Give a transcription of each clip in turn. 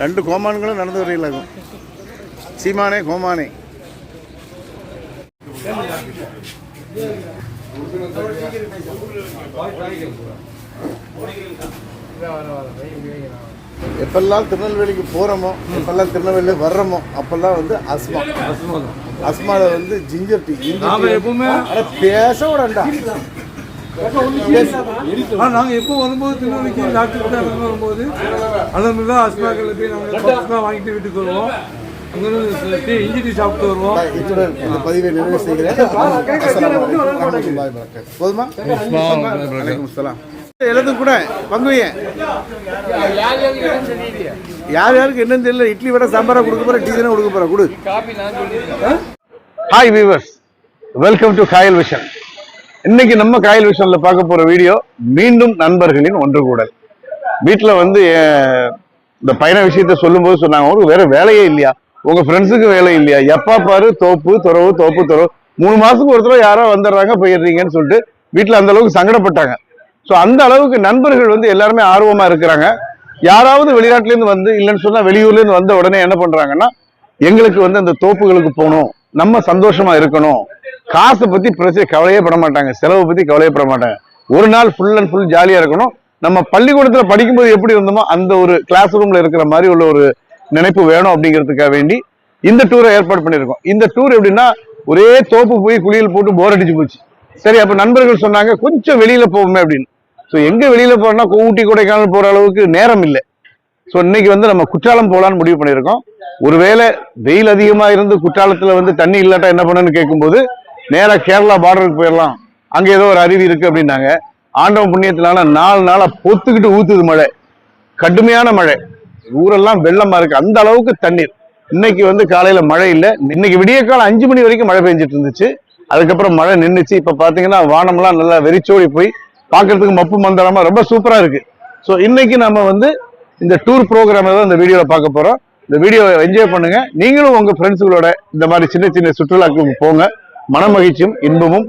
ரெண்டு கோமான்களும் நடந்து வரீங்களாகும் சீமானே கோமானே. எப்பெல்லாம் திருநெல்வேலிக்கு போகிறோமோ எப்பெல்லாம் திருநெல்வேலி வர்றோமோ அப்பெல்லாம் வந்து அஸ்மா. அஸ்மால வந்து ஜிஞ்சர் டீ எப்பவுமே பேச விடண்டா ஆனா நாங்க எப்போ வரும்போது திருநெல்வேலிக்கு டாக்டர் வரும்போது அலமதுல்லா ஹாஸ்பிட்டலில் போய் நாங்கள் பத்து வாங்கிட்டு வீட்டுக்கு வருவோம். டீ சாப்பிட்டு வருவோம். இத்துடன் இந்த பதிவை நிறைவு செய்கிறேன். அலைக்கும். போதுமா? அஸ்ஸலாம். எல்லாத்துக்கும் கூட பங்குவையன் யார் யாருக்கு என்னன்னு தெரியல. இட்லி வடை சாம்பாரா கொடுக்க போற டீ தானே கொடுக்க போற கொடு. Hi viewers welcome to Kayal vision இன்னைக்கு நம்ம காயல் விஷன்ல பார்க்க போற வீடியோ மீண்டும் நண்பர்களின் ஒன்று கூடல். வீட்டுல வந்து இந்த பயண விஷயத்த சொல்லும்போது சொன்னாங்க உங்களுக்கு வேற வேலையே இல்லையா? உங்க ஃப்ரெண்ட்ஸுக்கு வேலை இல்லையா? எப்பா பாரு தோப்பு துறவு தோப்பு துறவு. மூணு மாசத்துக்கு ஒரு தடவை யாரோ வந்துடுறாங்க போயிடுறீங்கன்னு சொல்லிட்டு வீட்டுல அந்த அளவுக்கு சங்கடப்பட்டாங்க. ஸோ அந்த அளவுக்கு நண்பர்கள் வந்து எல்லாருமே ஆர்வமா இருக்கிறாங்க. யாராவது வெளிநாட்டுல இருந்து வந்து இல்லைன்னு சொன்னா வெளியூர்ல இருந்து வந்த உடனே என்ன பண்றாங்கன்னா எங்களுக்கு வந்து அந்த தோப்புகளுக்கு போகணும். நம்ம சந்தோஷமா இருக்கணும். காசை பத்தி பிரச்சனை கவலையே பட மாட்டாங்க. செலவை பத்தி கவலையே பட மாட்டாங்க. ஒரு நாள் ஃபுல் அண்ட் ஃபுல் ஜாலியா இருக்கணும். நம்ம பள்ளிக்கூடத்துல படிக்கும்போது எப்படி இருந்தோமோ அந்த ஒரு கிளாஸ் ரூம்ல இருக்கிற மாதிரி உள்ள ஒரு நினைப்பு வேணும் அப்படிங்கிறதுக்காக வேண்டி இந்த டூரை ஏற்பாடு பண்ணியிருக்கோம். இந்த டூர் எப்படின்னா ஒரே தோப்பு போய் குளியல் போட்டு போர் அடிச்சு போச்சு. சரி அப்ப நண்பர்கள் சொன்னாங்க கொஞ்சம் வெளியில போவோமே அப்படின்னு. ஸோ எங்க வெளியில போறோம்னா ஊட்டி கொடைக்கானல் போற அளவுக்கு நேரம் இல்லை. ஸோ இன்னைக்கு வந்து நம்ம குற்றாலம் போகலான்னு முடிவு பண்ணியிருக்கோம். ஒருவேளை வெயில் அதிகமா இருந்து குற்றாலத்துல வந்து தண்ணி இல்லாட்டா என்ன பண்ணணும்னு கேட்கும்போது நேரா கேரளா பார்டருக்கு போயிடலாம் அங்க ஏதோ ஒரு அருவி இருக்கு அப்படின்னாங்க. ஆண்டவன் புண்ணியத்தினால நாலு நாளா பொத்துக்கிட்டு ஊத்துது மழை. கடுமையான மழை. ஊரெல்லாம் வெள்ளமா இருக்கு. அந்த அளவுக்கு தண்ணீர். இன்னைக்கு வந்து காலையில மழை இல்லை. இன்னைக்கு விடிய காலம் அஞ்சு மணி வரைக்கும் மழை பெஞ்சிட்டு இருந்துச்சு. அதுக்கப்புறம் மழை நின்றுச்சு இப்ப பாத்தீங்கன்னா வானம்லாம் நல்லா வெறிச்சோடி போய் பார்க்கறதுக்கு மப்பு மந்தரமா ரொம்ப சூப்பரா இருக்கு. ஸோ இன்னைக்கு நம்ம வந்து இந்த டூர் ப்ரோக்ராம் தான் இந்த வீடியோவில் பார்க்க போறோம். இந்த வீடியோவை என்ஜாய் பண்ணுங்க. நீங்களும் உங்க ஃப்ரெண்ட்ஸுகளோட இந்த மாதிரி சின்ன சின்ன சுற்றுலாக்களுக்கு போங்க. மன மகிழ்ச்சியும் இன்பமும்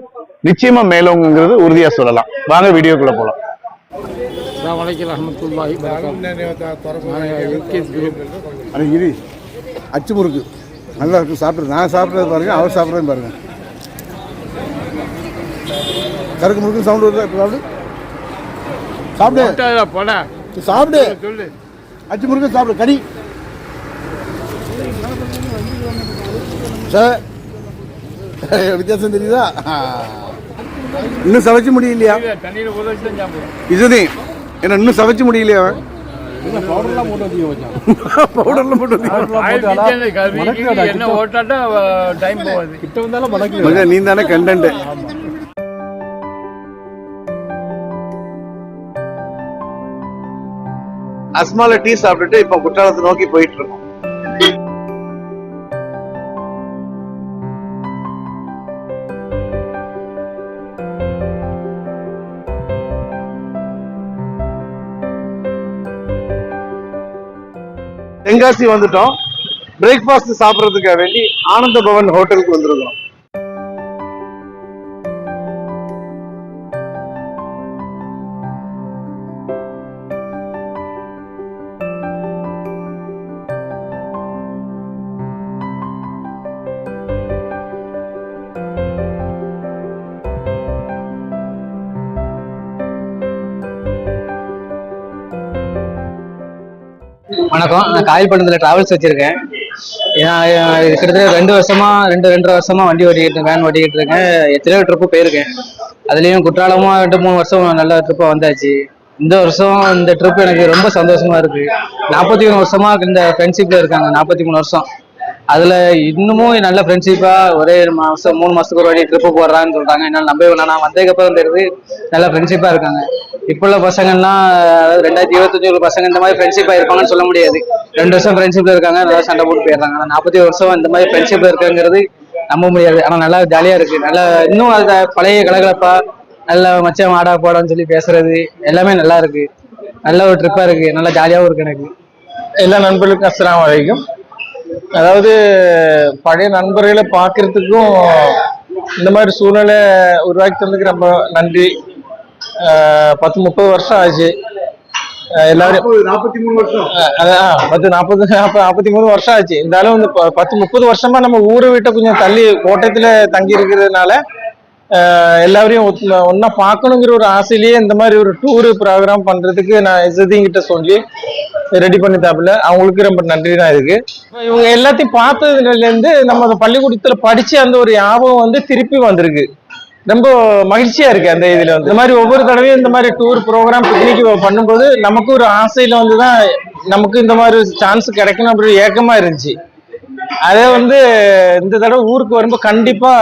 நிச்சயமா மேலோங்கிறது உறுதியா சொல்லலாம். வாங்க வீடியோக்குள்ள போலாம். அலைக்கும் ரஹ்மத்துல்லாஹி அது இரு அச்சு முறுக்கு நல்லா இருக்கு சாப்பிட்றது. நான் சாப்பிட்றது பாருங்க அவர் சாப்பிட்றது பாருங்க. கருக்கு முறுக்கு சவுண்ட் வருதா இப்போ சாப்பிடு. சாப்பிடு போட. சாப்பிடு. சொல்லு அச்சு முறுக்கு சாப்பிடு. கடி சார் வித்தியாசம் தெரியுதா? இன்னும் சமைச்சு முடியலையா? இதுதான் என்ன இன்னும் சமைச்சு முடியலையா? அவன் பவுடர்லாம் போட்டு நீ தானே கண்டன்ட் அஸ்மால டீ சாப்பிட்டுட்டு இப்ப குற்றாலத்தை நோக்கி போயிட்டு இருக்கோம். தென்காசி வந்துட்டோம். பிரேக்ஃபாஸ்ட் சாப்பிட்றதுக்காக வேண்டி ஆனந்த பவன் ஹோட்டலுக்கு வந்திருக்கோம் வணக்கம். நான் காயல்பட்டணத்தில் டிராவல்ஸ் வச்சிருக்கேன். கிட்டத்தட்ட ரெண்டு வருஷமா ரெண்டு ரெண்டரை வருஷமா வண்டி ஓட்டிக்கிட்டு வேன் ஓட்டிக்கிட்டு இருக்கேன். எத்தனையோ ட்ரிப்பு போயிருக்கேன். அதுலேயும் குற்றாலமும் ரெண்டு மூணு வருஷம் நல்ல ட்ரிப்பாக வந்தாச்சு. இந்த வருஷம் இந்த ட்ரிப் எனக்கு ரொம்ப சந்தோஷமா இருக்கு. நாற்பத்தி மூணு வருஷமா இந்த ஃப்ரெண்ட்ஷிப்ல இருக்காங்க. நாற்பத்தி மூணு வருஷம். அதுல இன்னமும் நல்ல ஃப்ரெண்ட்ஷிப்பா ஒரே மாசம் மூணு மாசத்துக்கு ஒரு வாட்டி ட்ரிப்பு போடுறான்னு சொல்றாங்க. என்னால் நம்பவே வேணாம். நான் வந்ததுக்கப்புறம் தெரியுது நல்ல ஃப்ரெண்ட்ஷிப்பா இருக்காங்க. இப்போ உள்ள பசங்கள்லாம் அதாவது ரெண்டாயிரத்தி இருபத்தஞ்சு உள்ள பசங்க இந்த மாதிரி ஃப்ரெண்ட்ஷிப்பா இருப்பாங்கன்னு சொல்ல முடியாது. ரெண்டு வருஷம் ஃப்ரெண்ட்ஷிப்ல இருக்காங்க நல்லா சண்டை போட்டு போயிடுறாங்க. ஆனா நாற்பத்தி வருஷம் இந்த மாதிரி ஃப்ரெண்ட்ஷிப்ல இருக்குங்கிறது நம்ப முடியாது. ஆனா நல்லா ஜாலியா இருக்கு. நல்லா இன்னும் அந்த பழைய கலகலப்பா நல்ல மச்சான் மாடா போடான்னு சொல்லி பேசுறது எல்லாமே நல்லா இருக்கு. நல்ல ஒரு ட்ரிப்பா இருக்கு. நல்லா ஜாலியாவும் இருக்கு எனக்கு. எல்லா நண்பர்களுக்கும் அஸ்லாம் வரைக்கும் அதாவது பழைய நண்பர்களை பார்க்கறதுக்கும் இந்த மாதிரி சூழ்நிலை உருவாக்கி தந்ததுக்கு ரொம்ப நன்றி. ஆஹ் பத்து முப்பது வருஷம் ஆச்சு. எல்லாரும் நாற்பத்தி மூணு வருஷம். அதான் பத்து நாற்பது நாற்பது நாற்பத்தி மூணு வருஷம் ஆச்சு. இருந்தாலும் இந்த பத்து முப்பது வருஷமா நம்ம ஊரை விட்டு கொஞ்சம் தள்ளி கோட்டயத்துல தங்கி இருக்கிறதுனால எல்லாரையும் ஒத்து- ஒண்ணா பார்க்கணுங்கிற ஒரு ஆசையிலேயே இந்த மாதிரி ஒரு டூரு ப்ரோக்ராம் பண்றதுக்கு நான் இசதியும் சொல்லி ரெடி பண்ணி தாப்புல அவங்களுக்கு ரொம்ப நன்றி தான் இருக்கு இவங்க எல்லாத்தையும் பார்த்ததுல இருந்து நம்ம அந்த பள்ளிக்கூடத்துல படிச்சு அந்த ஒரு ஞாபகம் வந்து திருப்பி வந்திருக்கு. ரொம்ப மகிழ்ச்சியா இருக்கு அந்த இதுல வந்து. இந்த மாதிரி ஒவ்வொரு தடவையும் இந்த மாதிரி டூர் ப்ரோக்ராம் பிக்னிக் பண்ணும்போது நமக்கு ஒரு ஆசையில வந்து தான் நமக்கு இந்த மாதிரி சான்ஸ் கிடைக்கணும் அப்படி ஏக்கமா இருந்துச்சு. அதே வந்து இந்த தடவை ஊருக்கு வரும்போது கண்டிப்பா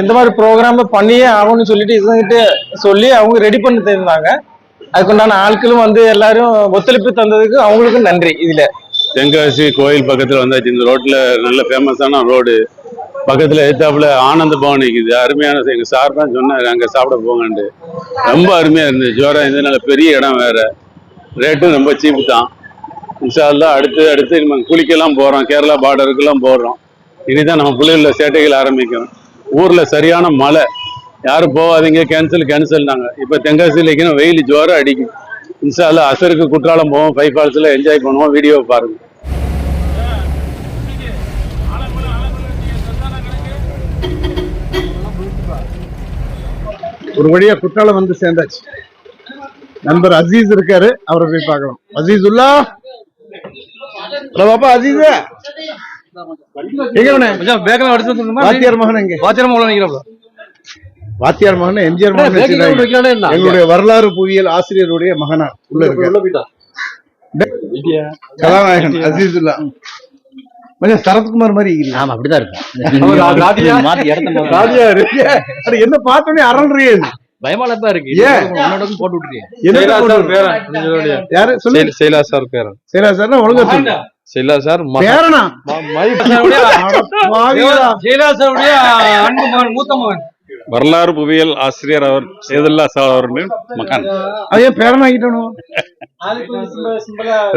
இந்த மாதிரி ப்ரோக்ராம் பண்ணியே ஆகணும்னு சொல்லிட்டு இதுங்கிட்ட சொல்லி அவங்க ரெடி பண்ணி தந்தாங்க அதுக்குண்டான ஆட்களும் வந்து எல்லாரும் ஒத்துழைப்பு தந்ததுக்கு அவங்களுக்கும் நன்றி இதுல. தென்காசி கோயில் பக்கத்துல வந்தாச்சு. இந்த ரோட்ல நல்ல ஃபேமஸான ரோடு பக்கத்துல எடுத்தாப்புல ஆனந்த பவன் இருக்குது அருமையான எங்க சார் தான் சொன்னாரு அங்க சாப்பிட போங்கன்ட்டு. ரொம்ப அருமையா இருந்துச்சு. ஜோரம் இது நல்ல பெரிய இடம் வேற. ரேட்டும் ரொம்ப சீப்பு தான். இன்ஷால்லா அடுத்து அடுத்து நம்ம குளிக்கெல்லாம் போறோம். கேரளா பார்டருக்கெல்லாம் போடுறோம் இனிதான் நம்ம பிள்ளைகள சேட்டைகள் ஆரம்பிக்கும். ஊர்ல சரியான மழை. யாரும் போகாதீங்க கேன்சல் கேன்சல்னாங்க இப்ப தென்காசியில் வெயில் ஜோரம் அடிக்கும். இன்ஷால்லா அசருக்கு குற்றாலம் போவோம் ஃபைவ் ஃபால்ஸில் என்ஜாய் பண்ணுவோம் வீடியோ பாருங்க. ஒரு வழியா குற்றாலம் வந்து சேர்ந்தாச்சு. நண்பர் அசீஸ் இருக்காரு அவரை போய் பார்க்கலாம். அசீஸ் உல்லா பாப்பா அசீஸ் வாத்தியார் மகன் எங்க உள்ள நினைக்கிறப்ப வாத்தியார் மகன் எம்ஜிஆர் மகன். எங்களுடைய வரலாறு புவியியல் ஆசிரியருடைய மகனார் உள்ள இருக்க கதாநாயகன் அசீசுல்லா. கொஞ்சம் சரத்குமார் மாதிரி இருக்கிறீங்க. ஆமா அப்படிதான் இருக்கும். என்ன பார்த்தோன்னே அரண்றியே பயமாலப்பா இருக்கு. ஏன்? போட்டு விட்டுருக்கேன் யாரு? சொல்லு. சைலா சார் பேரன். சரி சார் ஒழுங்கா சொல்லு. சைலா சார் பேரனா? அட, பாவிகளா. ஜெயலலிதாவுடைய அன்பு மகன் மூத்த மகன். வரலாறு புவியியல் ஆசிரியர் அவர் சேதுல்லா சார் அவர்களின் மகன். அது பேரன் ஆகிட்டணும்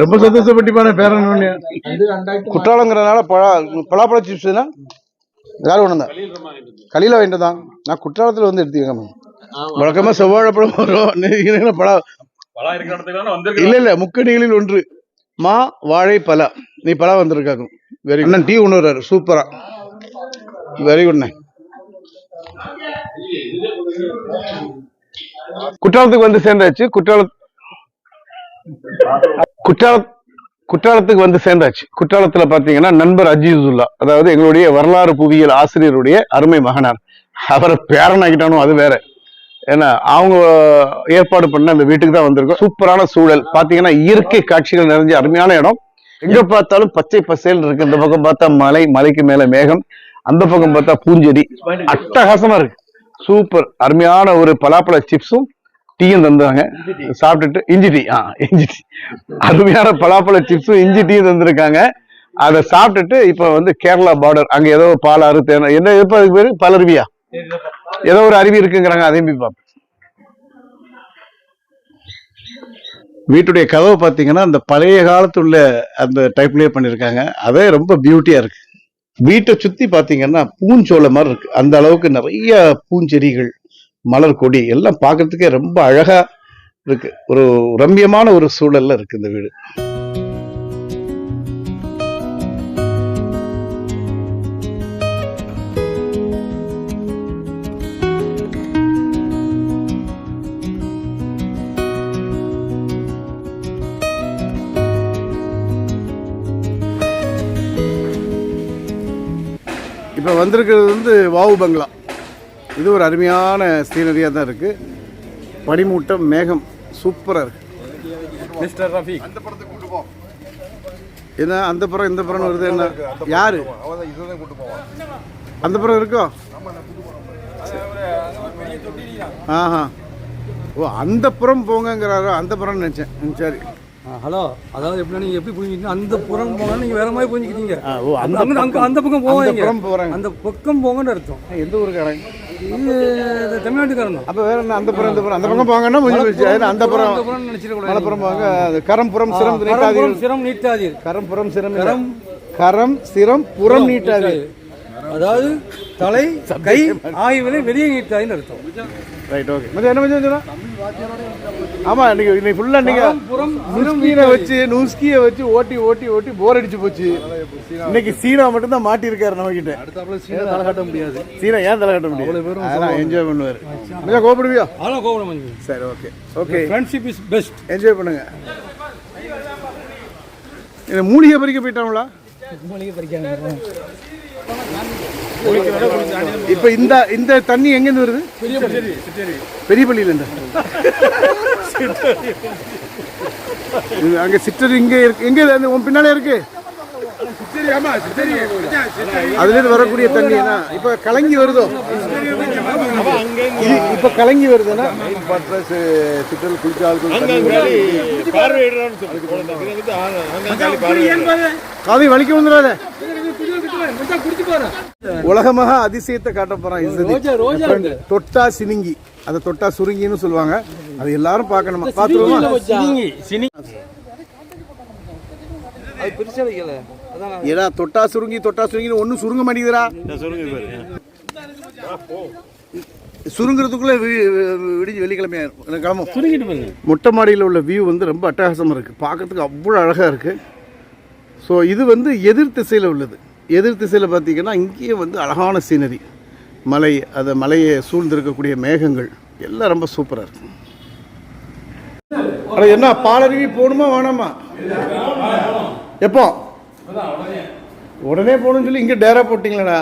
ரொம்ப சந்தோஷப்பட்டு பேரன். குற்றாலங்கிறதுனால பழா பலாப்பழ சிப்ஸ்னா யாரும் ஒன்று தான் கலியில வாங்கிட்டு தான் நான் குற்றாலத்தில் வந்து எடுத்துக்கங்க வழக்கமா செவ்வாழைப்பழம் வரும். நீங்க பழா இல்ல இல்ல முக்கணிகளில் ஒன்று. மா வாழை பலா. நீ பலா வந்திருக்காங்க. வெரி குட் டீ கொண்டு சூப்பரா வெரி குட்ண்ணே குற்றாலத்துக்கு வந்து சேர்ந்தாச்சு. குற்றால குற்றால குற்றாலத்துக்கு வந்து சேர்ந்தாச்சு. குற்றாலத்துல பாத்தீங்கன்னா நண்பர் அஜீசுல்லா அதாவது எங்களுடைய வரலாறு புவியியல் ஆசிரியருடைய அருமை மகனார். அவரை பேரனாக்கிட்டானோ அது வேற. ஏன்னா அவங்க ஏற்பாடு பண்ண அந்த வீட்டுக்கு தான் வந்திருக்கோம். சூப்பரான சூழல். பாத்தீங்கன்னா இயற்கை காட்சிகள் நிறைஞ்ச அருமையான இடம். எங்க பார்த்தாலும் பச்சை பசேல் இருக்கு. இந்த பக்கம் பார்த்தா மலை மலைக்கு மேல மேகம். அந்த பக்கம் பார்த்தா பூஞ்செடி. அட்டகாசமா இருக்கு. சூப்பர். அருமையான ஒரு பலாப்பழ சிப்ஸும் டீயும் தந்தாங்க. சாப்பிட்டுட்டு இஞ்சி டீ. ஆ இஞ்சி டீ. அருமையான பலாப்பழ சிப்ஸும் இஞ்சி டீயும் தந்திருக்காங்க. அதை சாப்பிட்டுட்டு இப்ப வந்து கேரளா பார்டர் அங்க ஏதோ பாலாறு தேனை என்ன எப்ப அதுக்கு பேரு? பலருவியா? ஏதோ ஒரு அருவி இருக்குங்கிறாங்க அதையும் போய் பார்ப்போம். வீட்டுடைய கதவு பார்த்தீங்கன்னா அந்த பழைய காலத்து உள்ள அந்த டைப்லேயே பண்ணியிருக்காங்க அதே ரொம்ப பியூட்டியாக இருக்கு. வீட்டை சுற்றி பார்த்தீங்கன்னா பூஞ்சோலை மாதிரி இருக்கு. அந்த அளவுக்கு நிறைய பூஞ்செடிகள் மலர் கொடி எல்லாம் பார்க்கறதுக்கே ரொம்ப அழகாக இருக்கு. ஒரு ரம்யமான ஒரு சூழல்ல இருக்கு இந்த வீடு. வந்திருக்கிறது வந்து வாவு பங்களா. இது ஒரு அருமையான சீனரியாக தான் இருக்கு. பனிமூட்டம் மேகம் சூப்பராக இருக்கு. மிஸ்டர் ரஃபி என்ன அந்த புறம் இந்த புறம் வருது என்ன? யாரு? அந்த புறம் இருக்கோ? ஆஹா. ஓ அந்த புறம் போங்கங்கிறாரோ அந்த புறம் நினைச்சேன். சரி. ஹலோ அதாவது எப்படி நீங்க எப்படி புரிஞ்சுக்கிட்டீங்க? அந்த புறம் போனா நீங்க வேற மாதிரி புரிஞ்சுக்கிட்டீங்க. அந்த அங்க அந்த பக்கம் போவாங்க அந்த பக்கம் போங்கன்னு அர்த்தம். எந்த ஊருக்காரங்க? இது தமிழ்நாட்டுக்காரன் அப்ப வேற என்ன அந்த புறம் இந்த புறம் அந்த பக்கம் போங்கன்னா முடிஞ்சு அந்த புறம் அந்த புறம் நினைச்சிடக்கூடாது. மலப்புறம் போங்க. அது கரம்புறம் சிரம் கரம் நீட்டாதி புறம் சிரம் நீட்டாதீர். கரம்புறம் சிரம் கரம் கரம் சிரம் புறம் நீட்டாதி அதாவது தலை கை ஆகியவை வெளியே நீட்டாயின்னு அர்த்தம். ரைட் ஓகே மச்சான் என்ன மச்சான் சொன்னா? ஆமா இன்னைக்கு இன்னைக்கு ஃபுல்லா நீங்க புறம் நுஸ்கீனை வச்சு. நுஸ்கியை வச்சு ஓட்டி ஓட்டி ஓட்டி போர் அடிச்சு போச்சு. இன்னைக்கு சீனா மட்டும் தான் மாட்டி இருக்காரு நம்ம கிட்ட சீனை தலை காட்ட முடியாது. சீனா ஏன் தலை கட்ட முடியும் அதெல்லாம் என்ஜாய் பண்ணுவாரு. மச்சான் கோபப்படுவியா அதெல்லாம் கோபம் பண்ணி சரி okay okay friendship is best enjoy பண்ணுங்க. இது மூலிகை பறிக்க போயிட்டாங்களா? இப்ப இந்த இந்த தண்ணி எங்க இருந்து வருது? பெரிய பள்ளியில இருந்து. இது அங்க சிற்றர் இங்க இருக்கு. எங்க உன் பின்னாலே இருக்கு. அதுல இருந்து வரக்கூடிய தண்ணி என்ன? இப்ப கலங்கி வருதோ? இப்ப கலங்கி வருதுன்னா சிற்றல் காதை வலிக்க வந்துடாத. உலகமாக அதிசயத்தை காட்ட போறான். தொட்டா சினிங்கி. அதை தொட்டா சுருங்கின்னு சொல்லுவாங்க. அது எல்லாரும் பார்க்கணுமா? பார்த்துருவோமா? ஏடா தொட்டா சுருங்கி தொட்டா சுருங்கின்னு ஒன்றும் சுருங்க மாட்டேங்குதுடா. சுருங்குறதுக்குள்ள விடிஞ்சு வெள்ளிக்கிழமையாயிரும் எனக்கு கிளம்பும். சுருங்கிட்டு பாருங்க மொட்டை மாடியில் உள்ள வியூ வந்து ரொம்ப அட்டகாசமாக இருக்குது பார்க்கறதுக்கு அவ்வளோ அழகாக இருக்குது ஸோ இது வந்து எதிர் திசையில் உள்ளது. எதிர் திசையில் பார்த்தீங்கன்னா இங்கேயே வந்து அழகான சீனரி. மலை அதை மலையை சூழ்ந்திருக்கக்கூடிய மேகங்கள். எல்லாம் ரொம்ப சூப்பராக இருக்கும் அட என்ன பாலருவி போகணுமா வேணாமா? எப்போ? உடனே போகணும்னு சொல்லி இங்கே டேரா போட்டிங்களடா.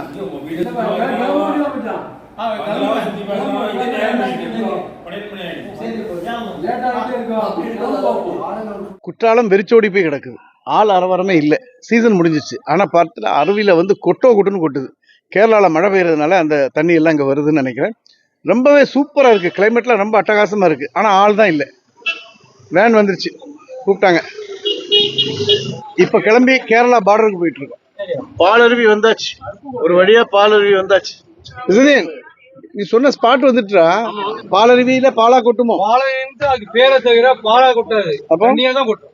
குற்றாலம் வெறிச்சோடி போய் கிடக்குது ஆள் அரவரமே இல்லை. சீசன் முடிஞ்சிச்சு. ஆனால் பார்த்துல அருவியில் வந்து கொட்டோ கொட்டுன்னு கொட்டுது. கேரளாவில் மழை பெய்யறதுனால அந்த தண்ணி எல்லாம் இங்கே வருதுன்னு நினைக்கிறேன். ரொம்பவே சூப்பராக இருக்குது கிளைமேட்லாம் ரொம்ப அட்டகாசமாக இருக்குது ஆனால் ஆள் தான் இல்லை. வேன் வந்துருச்சு. கூப்பிட்டாங்க. இப்போ கிளம்பி கேரளா பார்டருக்கு போயிட்டு இருக்கோம். பாலருவி வந்தாச்சு. ஒரு வழியா பாலருவி வந்தாச்சு. இசுதீன் நீ சொன்ன ஸ்பாட் வந்துட்டுடா. பாலருவியில பாலா கொட்டுமோ? அதுக்கு பேரை தவிர பாலா கொட்டாது. அப்போ? தான் கொட்டும்.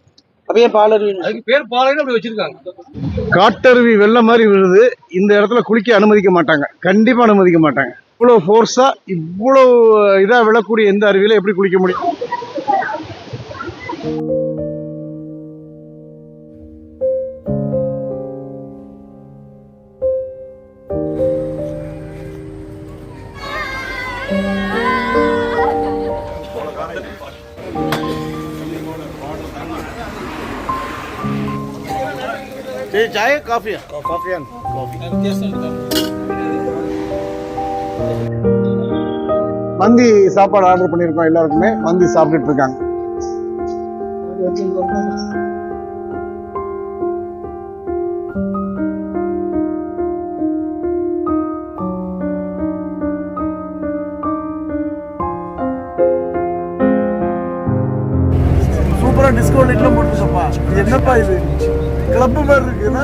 அப்ப ஏன் பாலருவி. அதுக்கு பேர் பாளையம் அப்படி வச்சிருக்காங்க. காட்டருவி வெள்ளம் மாதிரி விழுது. இந்த இடத்துல குளிக்க அனுமதிக்க மாட்டாங்க. கண்டிப்பா அனுமதிக்க மாட்டாங்க. இவ்வளவு ஃபோர்ஸா இவ்வளவு இதா விழக்கூடிய எந்த அருவியில எப்படி குளிக்க முடியும்? சாய் காஃபியா காஃபியா மந்தி சாப்பாடு ஆர்டர் பண்ணியிருக்கோம் எல்லாருக்குமே. மந்தி சாப்பிட்டுட்டு இருக்காங்க. சூப்பரா டிஸ்கவுண்ட் லைட்லாம் போட்டுருக்கப்பா. இது என்னப்பா இது? கிளப் மாதிரி இருக்குன்னா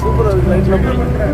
சூப்பரா இருக்கு.